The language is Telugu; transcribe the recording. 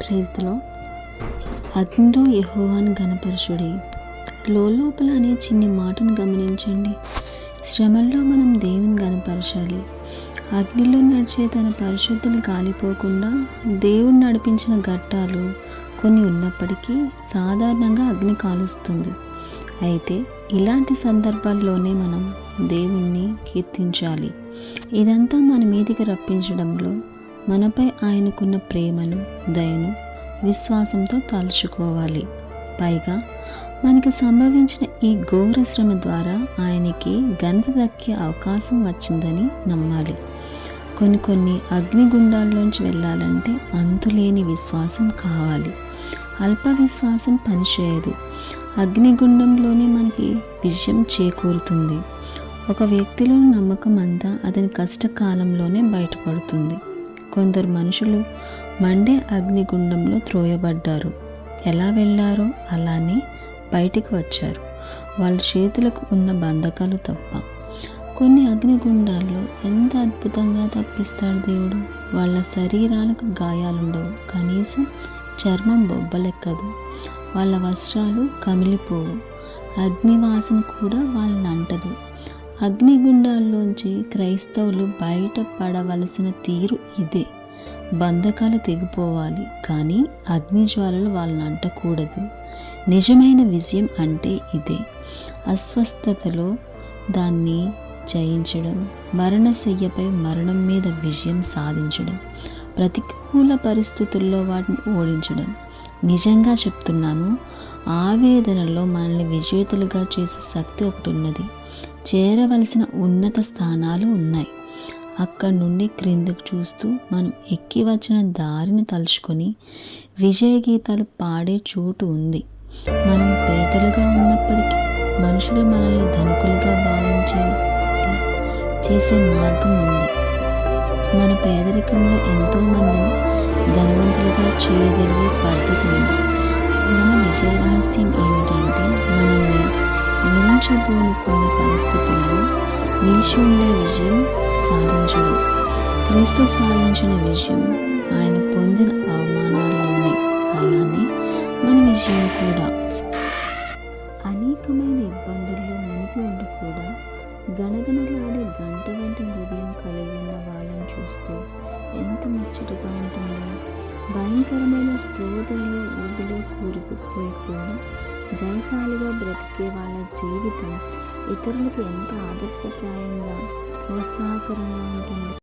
ప్రేజ్లో అగ్నిలో యహోవాన్ గణపరుషుడే లోపల అనే చిన్ని మాటను గమనించండి. శ్రమల్లో మనం దేవుని గణపరచాలి అగ్నిలో నడిచే తన పరిశుద్ధులు కాలిపోకుండా దేవుడు నడిపించిన ఘట్టాలు కొన్ని ఉన్నప్పటికీ సాధారణంగా అగ్ని కాలుస్తుంది. అయితే ఇలాంటి సందర్భాల్లోనే మనం దేవుణ్ణి కీర్తించాలి. ఇదంతా మన మీదికి రప్పించడంలో మనపై ఆయనకున్న ప్రేమను దయను విశ్వాసంతో తలుచుకోవాలి. పైగా మనకి సంభవించిన ఈ ఘోర శ్రమ ద్వారా ఆయనకి ఘనత దక్కే అవకాశం వచ్చిందని నమ్మాలి. కొన్ని కొన్ని అగ్నిగుండాల్లోంచి వెళ్ళాలంటే అంతులేని విశ్వాసం కావాలి. అల్ప విశ్వాసం పనిచేయదు. అగ్నిగుండంలోనే మనకి విజయం చేకూరుతుంది. ఒక వ్యక్తిలో నమ్మకం అంతా అతని కష్టకాలంలోనే బయటపడుతుంది. కొందరు మనుషులు మండే అగ్నిగుండంలో త్రోయబడ్డారు. ఎలా వెళ్ళారో అలానే బయటికి వచ్చారు. వాళ్ళ చేతులకు ఉన్న బంధకాలు తప్ప. కొన్ని అగ్నిగుండాల్లో ఎంత అద్భుతంగా తప్పిస్తాడు దేవుడు. వాళ్ళ శరీరాలకు గాయాలుండవు. కనీసం చర్మం బొబ్బలెక్కదు. వాళ్ళ వస్త్రాలు కమిలిపోవు. అగ్నివాసన కూడా వాళ్ళని అంటదు. అగ్నిగుండాల్లోంచి క్రైస్తవులు బయట పడవలసిన తీరు ఇదే. బంధకాలు తెగిపోవాలి కానీ అగ్నిజ్వాలలు వాళ్ళని అంటకూడదు. నిజమైన విజయం అంటే ఇదే. అస్వస్థతలో దాన్ని జయించడం మరణశయ్యపై మరణం మీద విజయం సాధించడం ప్రతికూల పరిస్థితుల్లో వాటిని ఓడించడం. నిజంగా చెప్తున్నాను ఆవేదనలో మనల్ని విజేతలుగా చేసే శక్తి ఒకటి ఉన్నది. చేరవలసిన ఉన్నత స్థానాలు ఉన్నాయి. అక్కడి నుండి క్రిందకు చూస్తూ మనం ఎక్కి వచ్చిన దారిని తలుచుకొని విజయ గీతాలు పాడే చోటు ఉంది. మనం పేదలుగా ఉన్నప్పటికీ మనుషులు మనల్ని ధనుకులుగా భావించే చేసే మార్గం ఉంది. మన పేదరికంలో ఎంతోమందిని ధనవంతులుగా చేయగలిగే పద్ధతి ఉంది. మన విజయ రహస్యం ఏమిటంటే మనల్ని ఊహించబోనుకున్న పరిస్థితుల్లో నిలిచి ఉండే విజయం సాధించడం. క్రీస్తు సాధించిన విజయం ఆయన పొందిన అవమానాల్లోనే. అలానే మన విజయం కూడా. అనేకమైన ఇబ్బందుల్లో మునిగి ఉండి కూడా గణగణలాడే గంట వంటి హృదయం కలిగి ఉన్న వాళ్ళని చూస్తే ఎంత ముచ్చటగా ఉంటుంది. భయంకరమైన సోదరులు ఊబిలో కూరుకుపోయి కూడా జయశాలిగా బ్రతికే వాళ్ళ జీవితం ఇతరులకు ఎంత ఆదర్శప్రాయంగా ప్రోత్సాహకరంగా ఉంటుంది.